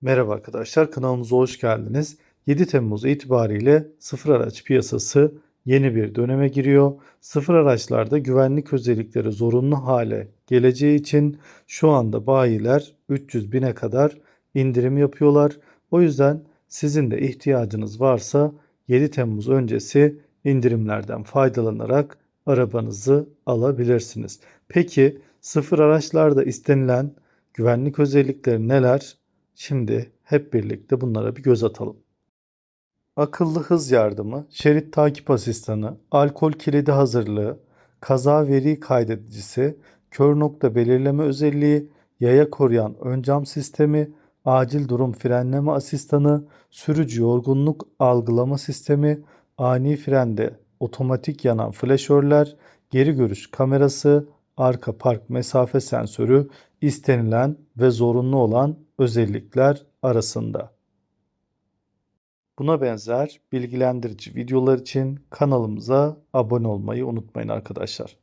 Merhaba arkadaşlar, kanalımıza hoş geldiniz. 7 Temmuz itibariyle sıfır araç piyasası yeni bir döneme giriyor. Sıfır araçlarda güvenlik özellikleri zorunlu hale geleceği için şu anda bayiler 300 bine kadar indirim yapıyorlar. O yüzden sizin de ihtiyacınız varsa 7 Temmuz öncesi indirimlerden faydalanarak arabanızı alabilirsiniz. Peki sıfır araçlarda istenilen güvenlik özellikleri neler? Şimdi hep birlikte bunlara bir göz atalım. Akıllı hız yardımı, şerit takip asistanı, alkol kilidi hazırlığı, kaza veri kaydedicisi, kör nokta belirleme özelliği, yaya koruyan ön cam sistemi, acil durum frenleme asistanı, sürücü yorgunluk algılama sistemi, ani frende otomatik yanan flaşörler, geri görüş kamerası, arka park mesafe sensörü istenilen ve zorunlu olan özellikler arasında. Buna benzer bilgilendirici videolar için kanalımıza abone olmayı unutmayın arkadaşlar.